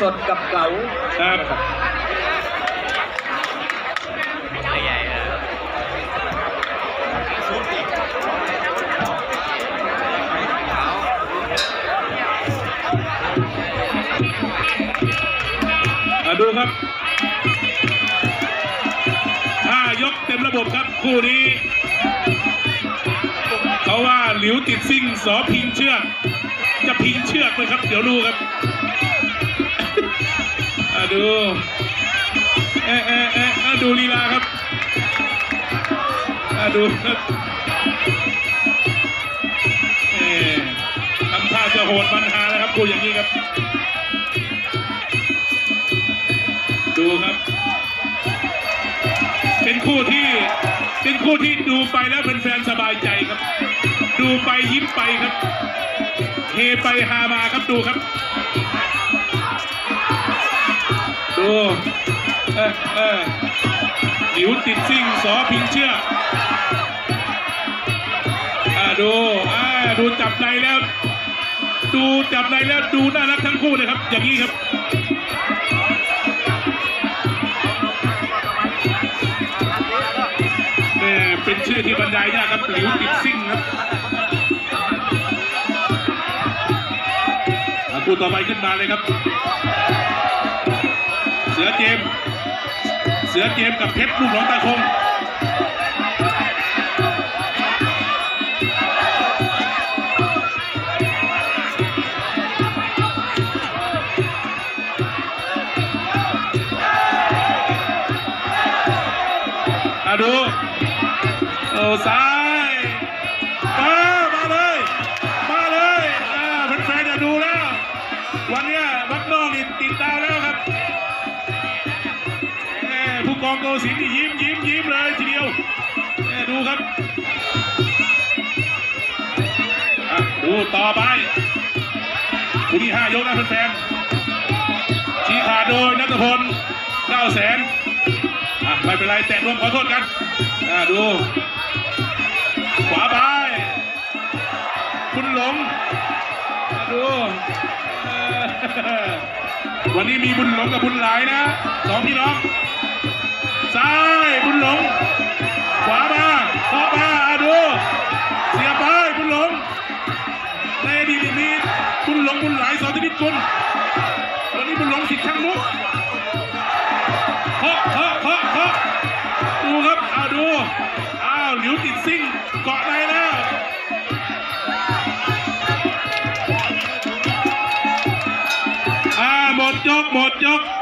สดกับเก๋าครับใหญ่ๆนะมาดูครับห้ายกเต็มระบบครับคู่นี้เขาว่า หลิวติดซิ่งสอพิงเชือก จะพิงเชือกไหมครับ เดี๋ยวดูครับอะดูเอะเอะเอะอะดูลีลาครับอะดูครับเอ๊ทำท่าจะโหดมันหานะครับคู่อย่างนี้ครับ ดูครับ เป็นคู่ที่เป็นคู่ที่ดูไปแล้วเป็นแฟนๆสบายใจครับ ดูไปยิ้มไปครับเฮไปฮามาครับดูครับ ดูเออเออหิวติดซิ่งสอพิงเชือกอ่าดูอ่าดูจับในแล้ว ดูจับในแล้วดูน่ารักทั้งคู่เลยครับ อย่างนี้ครับ ชื่อที่บรรยายยากครับหลิวติดซิ่งครับคู่ต่อไปขึ้นมาเลยครับ เสือเจม เสือเจมกับเพชรลูกหลวงตาคงดู โอ้ซ้ายมามาเลย มาเลยอ่าแฟนๆจะดูแล้ว วันนี้ยวัดนอกนี่ติดตามแล้วครับแม่ผู้กองโกศินนี่ยิ้มยิ้มยิ้มเลยทีเดียวแม่ดูครับดูต่อไปคู่ที่ห้ายกนะแฟนๆชี้ขาดโดยนัทพลเก้าแสนอะไม่เป็นไรแตะรวมขอโทษกันอ่าดู ขวาไป คุณหลงดู วันนี้มีบุญหลงกับบุญหลายนะสองพี่น้องซ้ายบุญหลง ขวามาขวามาอะดู เสียไปบุญหลง ในอดีตมีบุญหลงบุญหลายสองชนิดกุลวันนี้บุญหลงสิทธิ์ช่างมุกเคาะเคาะเคาะเคาะดูครับเอาดู อ้าว หลิวติดซิ่ง up.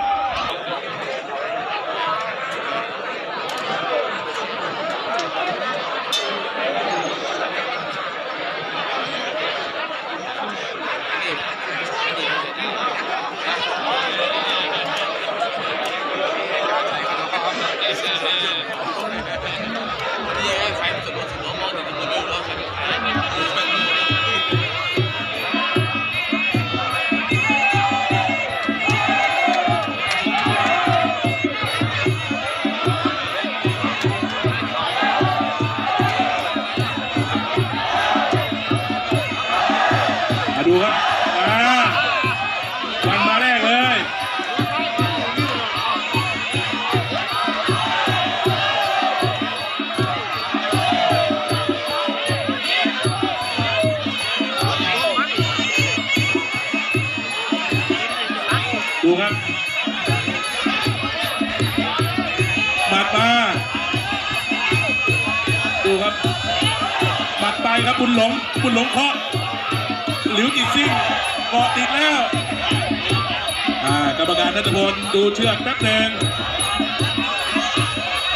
ดูครับหมัดมา ดูครับหมัดไปครับบุญหลง บุญหลงเคาะหลิวจิซิ่งเกาะติดแล้วอ่ากรรมการนัทพลดูเชือกแป๊บหนึ่ง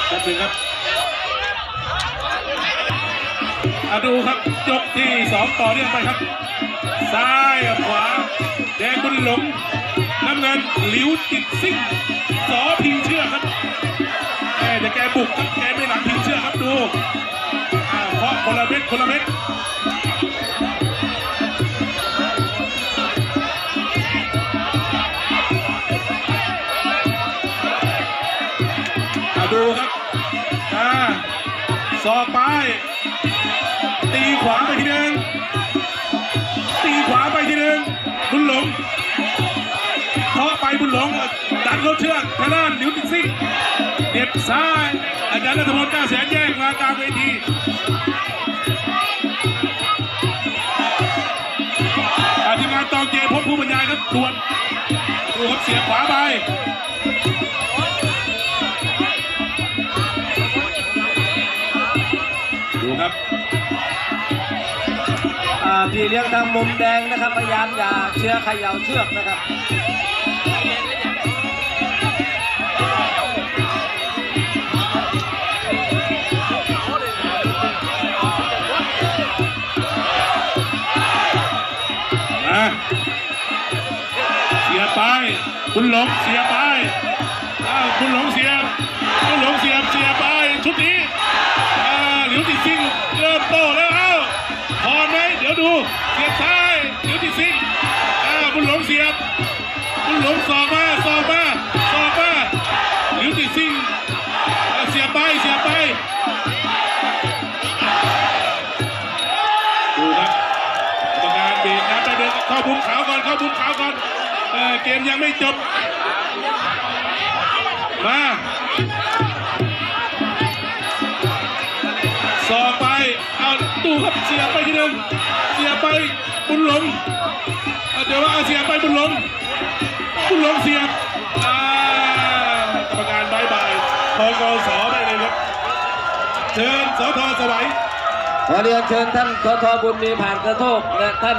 แป๊บหนึ่งครับอะดูครับยกที่สองต่อเนื่องไปครับ ซ้ายกับขวา แดงบุญหลง น้ำเงินหลิวจิตซิ่งสอพิงเชือกครับแกจะแกบุกครับแกไม่หลังพิงเชือกครับดูอ่าเคาะคนละเม็ดคนละเม็ดดูครับอ่าสอกไปตีขวาไปทีหนึ่งตีขว เข้าเชือกทางด้านหลิวติดซิ่งเด็บซ้าย อาจารย์รัตพลก้าแสนแยกมากลางเวทีอาทีมงานตองเจพบผู้บรรยายครับตรวจดูครับเสียขวาไปดูครับพี่เลี้ยงทางมุมแดงนะครับพยายามอย่าเชือเขย่าเชือกนะครับ คุณหลงเสียไปอ้าวคุณหลงเสียคุณหลงเสียเสียไปชุดนี้อ่าหลิวติดซิงเริ่มโตแล้วอ้าพอไหมเดี๋ยวดูเสียบซ้ายหลิวติดซิงอ้าวคุณหลงเสียบคุณหลงสอบมาสอบมา เกมยังไม่จบ มาสอกไป เอาดูครับเสียไปทีหนึ่งเสียไปบุญหลงเดี๋ยวว่าเสียไปบุญหลงบุญหลงเสียบอ่ากรรมการบายบายพกสได้เลยครับ เชิญสทสวัยขอเรียนเชิญท่านททบุญมีผ่านกระโทกและท่าน